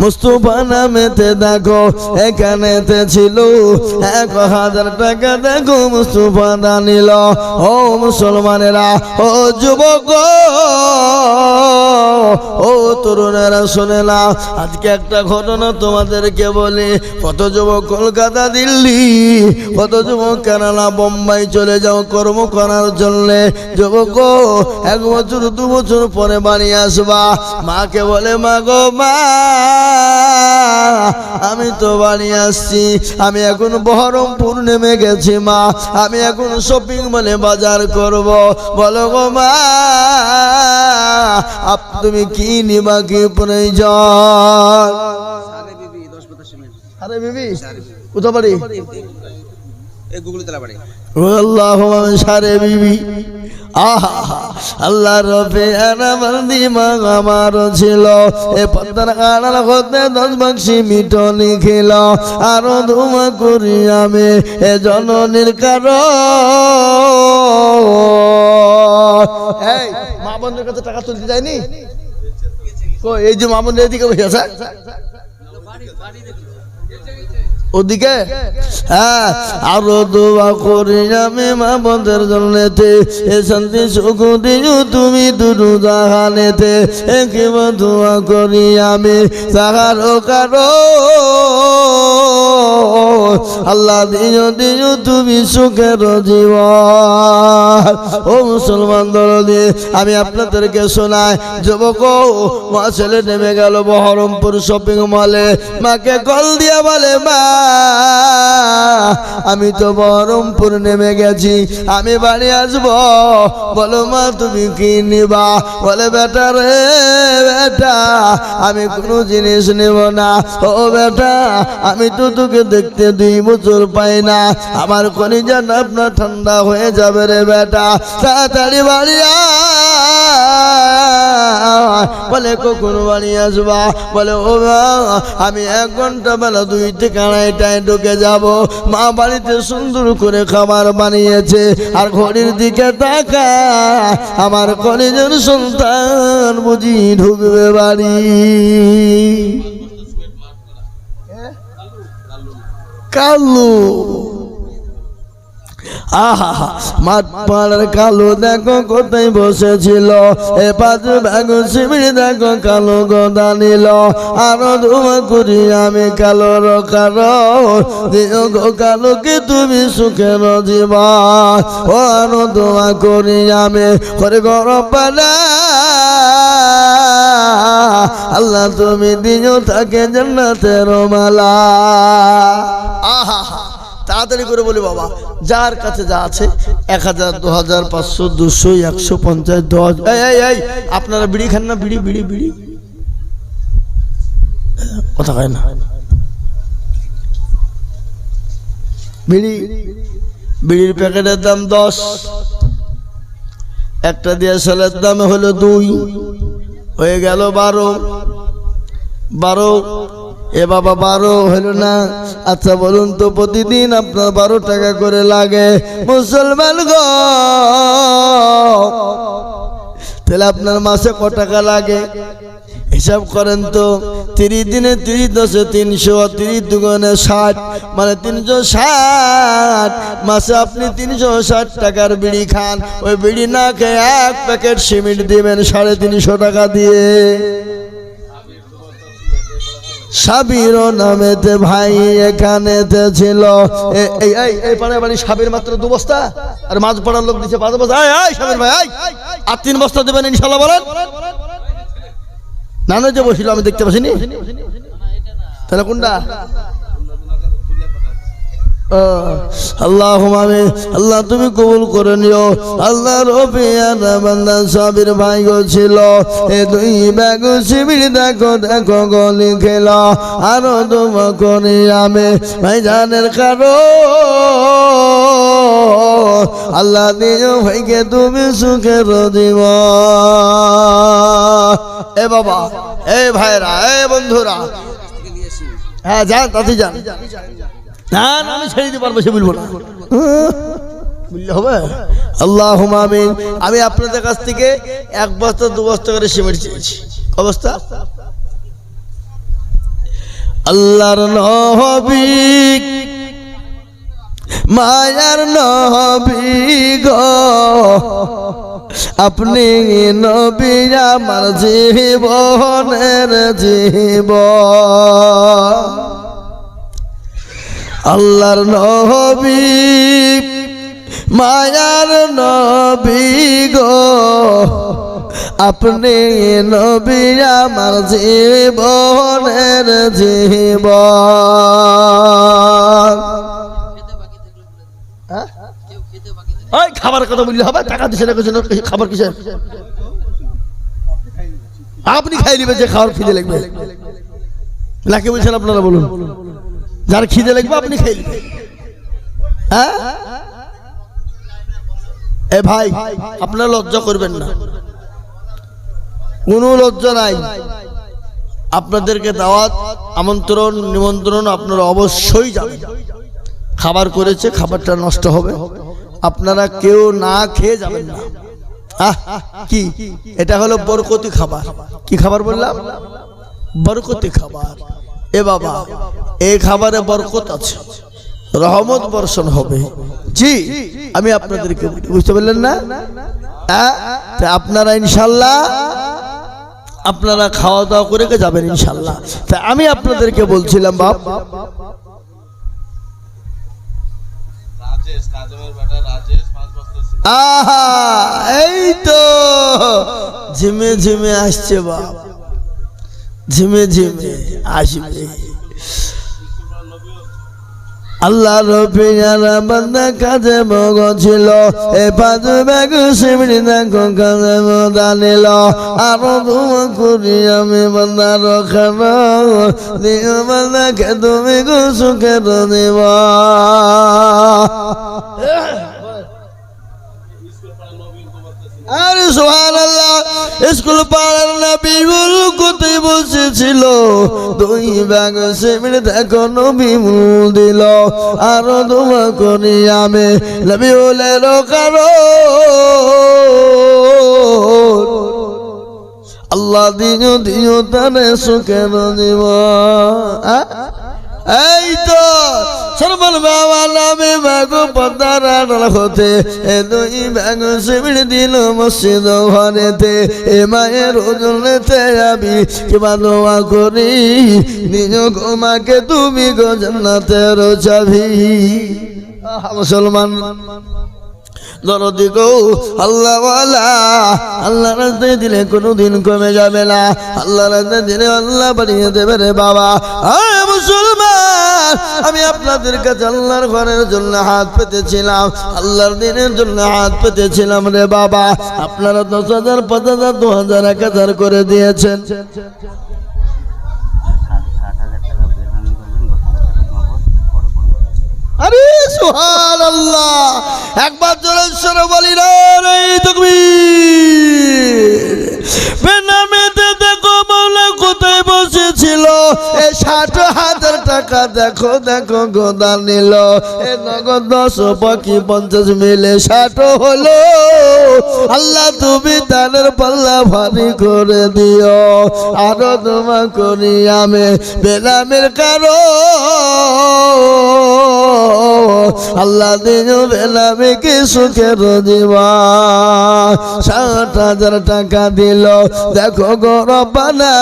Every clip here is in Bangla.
মুস্তফা নামেতে দেখো এখানেতে ছিল এক হাজার টাকা। দেখো মুস্তফা দানিল ও মুসলমানেরা, ও যুবক। ও তরুণেরা, শুনে না, আজকে একটা ঘটনা তোমাদেরকে বলি। কত যুবক কলকাতা, দিল্লি, কত যুবক কেরালা, বোম্বাই চলে যাও কর্ম করার জন্য। যুবক, এক বছর, দু বছর পরে বাড়ি আসবা। মাকে বলে, মা গো, মা, আমি তো বাড়ি আসছি। আমি এখন বহরমপুর নেমে গেছি, মা। আমি এখন শপিং মলে বাজার করব। বলো গো, মা তুমি কি নিবা কি প্রয়োজন? আরে বিবি কোথা বাড়ি? আল্লাহ রবে আমার ছিল। এ পদ্মার আড়াল হতে দশ বাক্সি মিটো লিখিল আরও ধুমা করি আমি এ জননীর কারণ। এই মা বোনদের কাছে টাকা তুলতে যায়নি? এই যে মা এদিকে বসে ওদিকে? হ্যাঁ। আমি তুমি আল্লাহ দিও তুমি সুখের জীবন। ও মুসলমান দল দিয়ে আমি আপনাদেরকে শোনাই, যুবক, মা ছেলে নেমে গেল বহরমপুর শপিং মলে মাকে কল দিয়ে বলে, মা, আমি তো বহরমপুর নেমে গেছি, আমি বাড়ি আসব। বলো, মা, তুমি কি নিবা? বলে, বেটা রে, বেটা, আমি কোনো জিনিস নেব না। ও বেটা, আমি তো তোকে দেখতে দুই বছর পাই না। আমার কলিজা আপনার ঠান্ডা হয়ে যাবে রে বেটা। তাড়াতাড়ি বাড়ি বলে কখন বাড়ি আসবা? বলে ও মা আমি এক ঘণ্টা বেলা দুই থেকে আড়াইটায় ঢুকে যাব। মা বাড়িতে সুন্দর করে খাবার বানিয়েছে। আর ঘড়ির দিকে তাকা আমার কলেজের সন্তান বুঝি ঢুকবে বাড়ি। কালু। আহা, মাঠ কালো দেখো কোথায় বসেছিল। এ পাঁচ ব্যাগ শিবির দেখো কালো গদা নিল। আরও ধুমা করি আমি কালো রকার দিও কালোকে তুমি সুখের জীবন? ও আরও করি আমি করে গরম পালা আল্লাহ তুমি দিও, থাকে জান্নাতের মালা। আহা তাড়াতাড়ি করে বলি, বাবা, যার কাছে যা আছে, এক হাজার, দু হাজার, পাঁচশো, দুশো, একশো, পঞ্চাশ, দশ আপনারা বিড়ি খান না, বিড়ি বিড়ি বিড়ি। কথা হয় না। বিড়ি, বিড়ির প্যাকেটের দাম দশ। একটা দিয়ে সালের দাম হলো দুই। হয়ে গেল বারো। বারো এ বাবা বারো হলো না। আচ্ছা বলুন তো, প্রতিদিন আপনার বারো টাকা করে লাগে। মুসলমান গো। তাহলে আপনার মাসে ক টাকা লাগে? হিসাব করেন তো, তিরিশ দিনে তিরিশ দশে তিনশো, তিরিশ দুগুণে ষাট মানে তিনশো ষাট। মাসে আপনি তিনশো ষাট টাকার বিড়ি খান। ওই বিড়ি না খেয়ে এক প্যাকেট সিমেন্ট দিবেন সাড়ে তিনশো টাকা দিয়ে। সাবির নামেতে ভাই এখানেতে ছিল। এই এই এই পাড়ায় বাড়ি সাবির মাত্র দু বস্তা। আর মাছ পড়ার লোক দিছে পাঁচ বস্তা। আয় আয়, সাবির ভাই, আয়। আর তিন বস্তা দেবেন ইনশাল্লাহ বলেন। নানা যে বসিল, আমি দেখতে পাচ্ছি নি? তাহলে কোনটা? আল্লাহ আমি আল্লাহ, তুমি কবুল করে নিও। আল্লাহ রবিয়ানা সাবির ভাই গো ছিল। এ দুই ব্যাগ শিবির, দেখো দেখো, গলি খেল। আরও তোমা করি আমি ভাই জানের কারও। আল্লাহ দিও ভাইকে তুমি সুখের দিব। এ বাবা, এ ভাইরা, এ বন্ধুরা। হ্যাঁ যান, তাতে যান। না না আমি ছেড়ে দিতে পারব সে বলব না। বললে হবে? আল্লাহ আমিন। আমি আপনাদের কাছ থেকে এক বস্তা দু বস্তা করে সিমেন্ট চেয়েছি। অবস্থা আল্লাহর নবী মায়ার নবী গো। আপনি নবী আমার জীবনের জীব আল্লাহর নবী, মায়ার নবী গো। আপনি নবী আমার জীবনের জীব ওই খাবার কথা বললে হবে? টাকা দিছে না কিছু খাবার কিসের? আপনি খাই নেবেন, যে খাবার খিদে লাগবে। নাকি বলছেন আপনারা বলুন? যার খিদে লাগবে আপনি নেবেন হ্যাঁ? এ ভাই আপনারা লজ্জা করবেন না। কোনো লজ্জা নাই। আপনাদেরকে দাওয়াত আমন্ত্রণ নিমন্ত্রণ আপনারা অবশ্যই যাবেন খাবার করেছে খাবারটা নষ্ট হবে। আপনারা কেউ না খেয়ে যাবেন না। আহ, কি? এটা হলো বরকতি খাবার। কি খাবার বললাম? বরকতি খাবার। এ বাবা এই খাবারে বরকত আছে রহমত বর্ষণ হবে। জি আমি আপনাদেরকে বুঝতে পারলেন না? তা আপনারা ইনশাল্লাহ আপনারা খাওয়া দাওয়া করে কে যাবেন ইনশাল্লাহ। তা আমি আপনাদেরকে বলছিলাম বাপ। আহা এই তো ঝিমে ঝিমে আসছে বাপ। ঝিমে ঝিমে আসবে। আল্লাহ রফিয়ারা বান্দা কাজে মগ ছিল, এ পাঁচ ব্যাগ শিবরি দেখো কাজে মদা নিল আরও ধুমা করি আমি বান্দা রখাব দিও বান্দাকে তুমি গো সুখের দেবা আরে সোহান আল্লাহ স্কুল পাড়ার না বিমুল কোথায় বসেছিল? দুই ব্যাগ সেমিন দেখো নবিমুল দিল। আরও দোয়া করি আমি নবিউলের কারও আল্লাহ দিও দিও তানে সুখের দিব এই তো। সরবল বাবা নামে বাগো পদ্মার আড়াল হতে। এ দুই ব্যাগ শিবির দিল মসজিদ ঘরেতে এ মায়ের ওজনেতে আমি কিবা দোয়া করি নিজ গোমাকে তুমি গো জান্নাতের চাবি। মুসলমান। দরদি গো আল্লাহ রাস্তায় দিলে কোনোদিন কমে যাবে না। আল্লাহ রাস্তায় দিলে আল্লাহ বাড়িয়ে দেবে রে বাবা। আয় মুসলমান, আমি আপনাদের কাছে আল্লাহর ঘরের জন্য হাত পেতেছিলাম। আল্লাহর দিনের জন্য হাত পেতেছিলাম রে বাবা। আপনারা দশ হাজার, পাঁচ হাজার, দু হাজার, এক হাজার করে দিয়েছেন। আরে সুহান আল্লাহ একবার জোরে সরে বলি, রে তকবীর। বেনামেতে দেখো মাওলা কোথায় বসেছিল। এ ষাট হাজার টাকা দেখো দেখো, গোদা নিল। এ নগদ দশ পাখি পঞ্চাশ মিলে ষাট হলো। আল্লাহ, তুমি দানের পাল্লা ভারী করে দিও। আরও তোমা করি আমি বেনামের কারও আল্লাহ দিন বেলামে কি সুখের দিবা ষাট হাজার টাকা দিল। দেখো গরবানা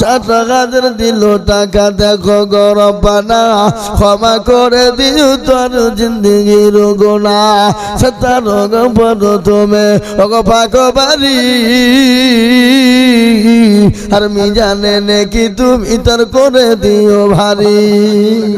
ষাট হাজার দিল টাকা, দেখো গরবানা ক্ষমা করে দিও তোর জিন্দগির গোনা সতার পর তুমি ওগো পাক বাড়ি। আর মি জানে নাকি তুমি তার করে দিও ভারী।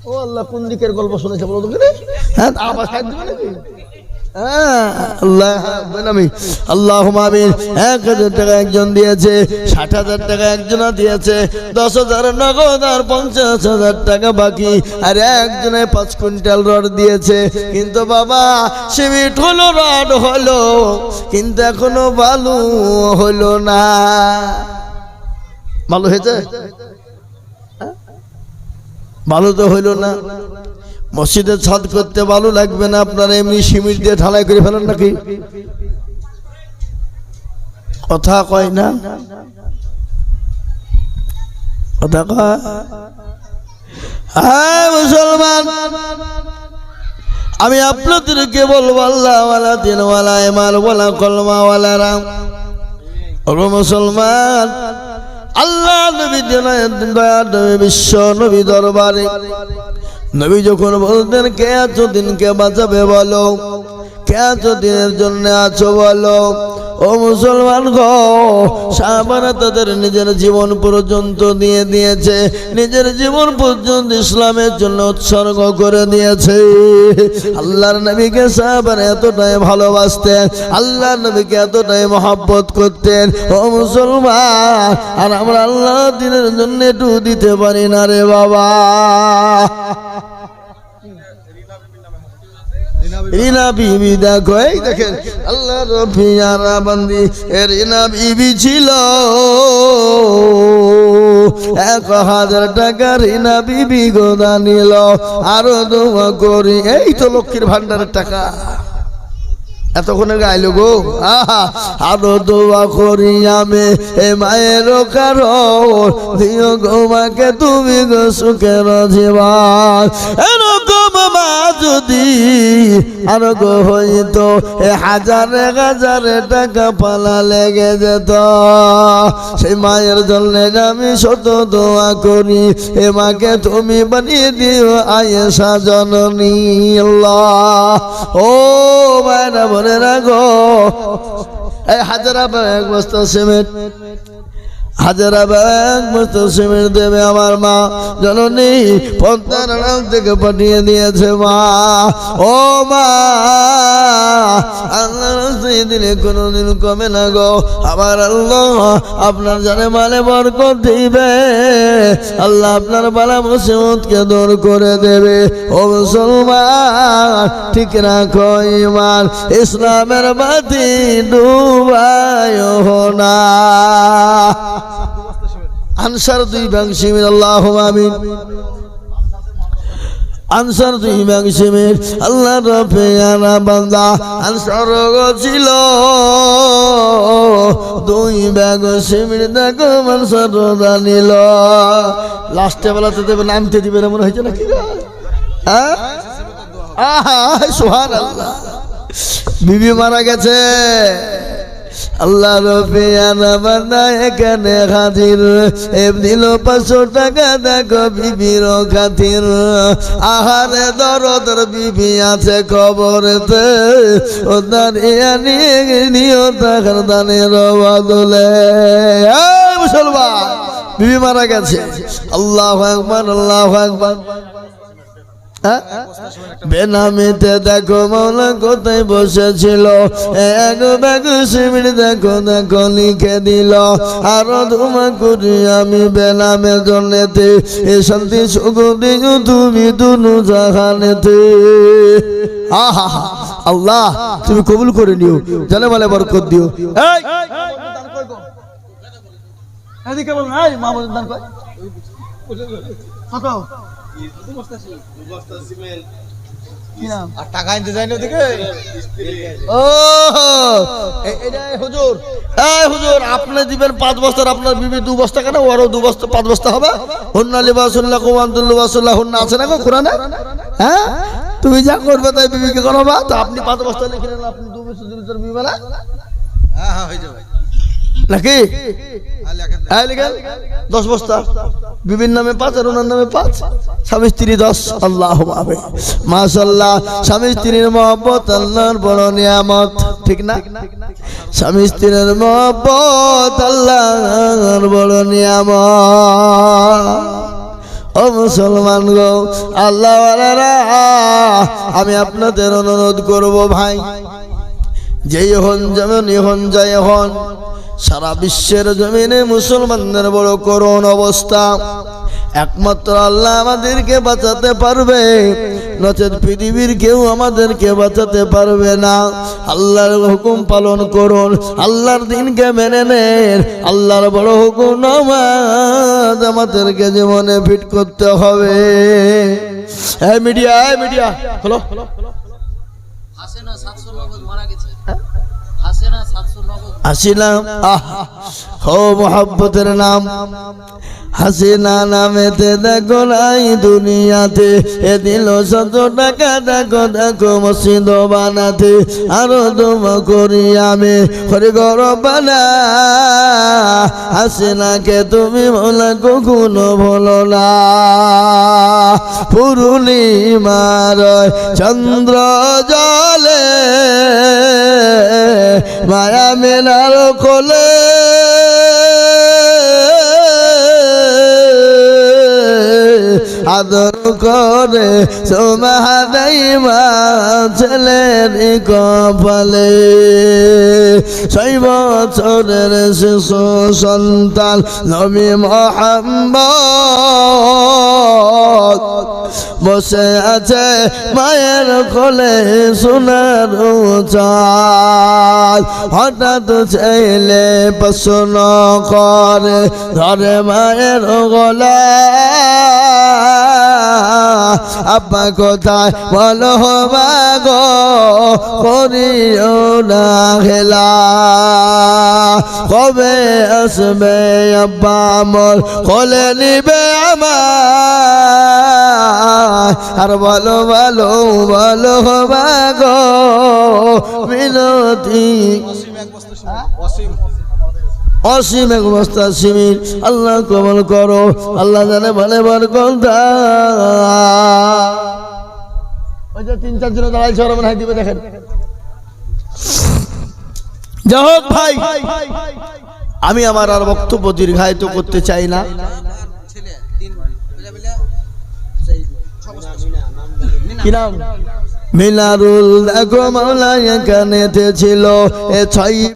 ও আল্লাহ কোন দিকের গল্প শুনেছে বলো তো কি রে? হ্যাঁ আবার সাইড দিবে নাকি? হ্যাঁ, টাকা একজন দিয়েছে ষাট হাজার টাকা দিয়েছে দশ হাজার নগদ আর পঞ্চাশ হাজার টাকা বাকি। পাঁচ কুইন্টাল রড দিয়েছে। কিন্তু বাবা সিমিট হলো রড হলো কিন্তু এখনও বালু হলো না। ভালো হয়েছে? হ্যাঁ? ভালো তো হইল না। মসজিদের ছাদ করতে ভালো লাগবে না, আপনারা এমনি সিমেন্ট দিয়ে ঢালাই করে ফেলেন নাকি? কথা কয় না? কথা কয়? হ্যাঁ মুসলমান। আমি আপনাদেরকে বলব আল্লাহওয়ালা দিনওয়ালা এমালওয়ালা কলমাওয়ালা রাম। মুসলমান আল্লাহ নবী দয়া বিশ্ব, নবী দরবারে। নবী যখন বলতেন, কে আছো দিনকে বাঁচাবে বলো? কে আছো দিনের জন্য আছো বলো? ও মুসলমান গো সাহাবারা তাদের নিজের জীবন পর্যন্ত দিয়ে দিয়েছে, নিজের জীবন পর্যন্ত ইসলামের জন্য উৎসর্গ করে দিয়েছে। আল্লাহর নবীকে সাহাবারা এতটাই ভালোবাসতেন, আল্লাহর নবীকে এতটাই মহাব্বত করতেন। ও মুসলমান, আর আমরা আল্লাহ দিনের জন্য একটু দিতে পারি না রে বাবা। রিনা বিবি দেখো, এই দেখেন। আল্লাহ রফিয়ারা বান্দি রিনা বিবি ছিল। এক হাজার টাকা রিনা বিবি গোদা নিল, আরও দোয়া করি। এই তো লক্ষ্মীর ভান্ডারের টাকা। এতক্ষণে গাইল গো। আরও দোয়া করি আমি। এ মায়ের কারণ, দিও গো মাকে, তুমি গো সুখের জীবন এরকম মা যদি আর গো হইতো, এ হাজারে হাজারে টাকা পালা লেগে যেত। সেই মায়ের জন্য আমি শত দোয়া করি, এ মাকে তুমি বানিয়ে দিও আয়েশা জননী ও মায়েরা বলে রাখো এই হাজারা এক বস্তা সিমেন্ট হাজারা দেবে আমার মা। পাঠিয়ে দিয়েছে মা। ও মা আল্লাহ কমে না গো। আমার আল্লাহ আপনার জানে মানে বরকত দিবে। আল্লাহ আপনার বালা মুসিবতকে দূর করে দেবে। ও মুসলমান, ঠিক রাখো ইমান ইসলামের বাতি ডুবায় না। আনসার দুই ব্যাং সিমির আল্লাহ আমিন। আনসার দুই ব্যাং সিমির আল্লাহ রফে আনা বান্দা। আনসার ছিল। দুই ব্যাগ সিমির দেখো আনসার নিল। লাস্টে বেলাতে দেবে, নামতে দিবে না, মনে হয়েছে নাকি হ্যাঁ? আহা সোহান আল্লাহ বিবি মারা গেছে। আল্লাহ রবিয়ানা বান্দা এখানে হাজির। এম দিল পাঁচশো টাকা দেখো বিবির খাতির। আহারে দরদর বিবি আছে খবরেতে ও দাঁড়িয়ে নিয়ে নিও টাকার দানের বদলে। মুসলমান, বিবি মারা গেছে। আল্লাহ একবার আল্লাহ একবার হ্যাঁ? বেনামিতে দেখো মৌলা কোথায় বসেছিল। এক ব্যাগ সিমির দেখো দেখো লিখে দিল। আরও ধুমা করি আমি বেনামে জন্যতে। এ শান্তি, সুখ দিও তুমি দুনু জাহানেতে। আহা, আল্লাহ, তুমি কবুল করে নিও। জানে মালে বরকত দিও। এই! দান কর। কত কি নাম আর টাকা আনতে যায়নি ওদিকে? ও! এ- হুজুর। এই হুজুর আপনি দিবেন পাঁচ বস্তার আপনার বিবি দু বস্তা কেন? ওরও দু বস্তা পাঁচ বস্তা হবে? হুন্না লিবাসুল্লাহ কুমান্তুল লিবাসুল্লাহ হুন্না আছে না গো কোরআনে? হ্যাঁ? তুমি যা করবে তাই বিবি বিবিকে করবা। তো আপনি পাঁচ বস্তা লিখে নেন আপনি দু বস্তা দু বস্তার বিবি না হ্যাঁ হ্যাঁ হয়ে যাবে। নাকি? হ্যাঁ হ্যাঁ দশ বস্তা। বিবির নামে পাঁচ আর ওনার নামে পাঁচ। স্বামী স্ত্রী দশ আল্লাহ পাবে মাশাল্লাহ স্বামী স্ত্রীর মহব্বত আল্লাহর বড় নিয়ামত। ঠিক না? স্বামী স্ত্রীর মহব্বত আল্লাহর বড় নিয়ামত। ও ও মুসলমান গো আল্লাহ আমি আপনাদের অনুরোধ করব ভাই। যেই হন যেমন হন, যাই হন, সারা বিশ্বের জমিনে মুসলমানদের বড় করুণ অবস্থা। একমাত্র আল্লাহ আমাদেরকে বাঁচাতে পারবে নচেত পৃথিবীর কেউ আমাদেরকে বাঁচাতে পারবে না। আল্লাহর হুকুম পালন করুন, আল্লাহর দিনকে মেনে নেন, আল্লাহর বড় হুকুম নামাজ আমাদেরকে জীবনে ফিট করতে হবে। হ্যাঁ মিডিয়া হ্যাঁ মিডিয়া, হলো। মারা গেছে। আসিলাম। আহ হো মোহাব্বতের নাম। হাসিনা নামেতে দেখো নাই দুনিয়াতে। এ দিল শত টাকা, দেখো দেখো, মসজিদ বানাতে। আরও দম করি আমি হরি গর বানা। হাসিনাকে তুমি বলা কখনো ভুলো না। পূর্ণিমার চন্দ্র জলে, মায়া মেলার কোলে আদর করে সোমাহাদাই ছেলের কপালে। ছয় বছরের শিশু সন্তান নবী মোহাম্মদ। বসে আছে মায়ের কোলে সোনার চাল হঠাৎ ছেলে প্রশ্ন করে ধরে মায়ের গলা আব্বা কোথায়? বলো গো করিও না খেলা। কবে আসবে আব্বা মোর কোলে নিবে আমার আর বলো বলো বলো গো মিনতি অসীম। অসীম এক বস্তা সিমির আল্লাহ কবল করো। আল্লাহ জানে ভালে বার ওই যে তিন চার জন দাঁড়াইছে ওরা মনে দিবে, দেখেন। যাই হোক ভাই, আমি আমার আর বক্তব্য দীর্ঘায়িত করতে চাই না। মিনারুল দেখো মাওলা এখানে ছিল। এ ছয়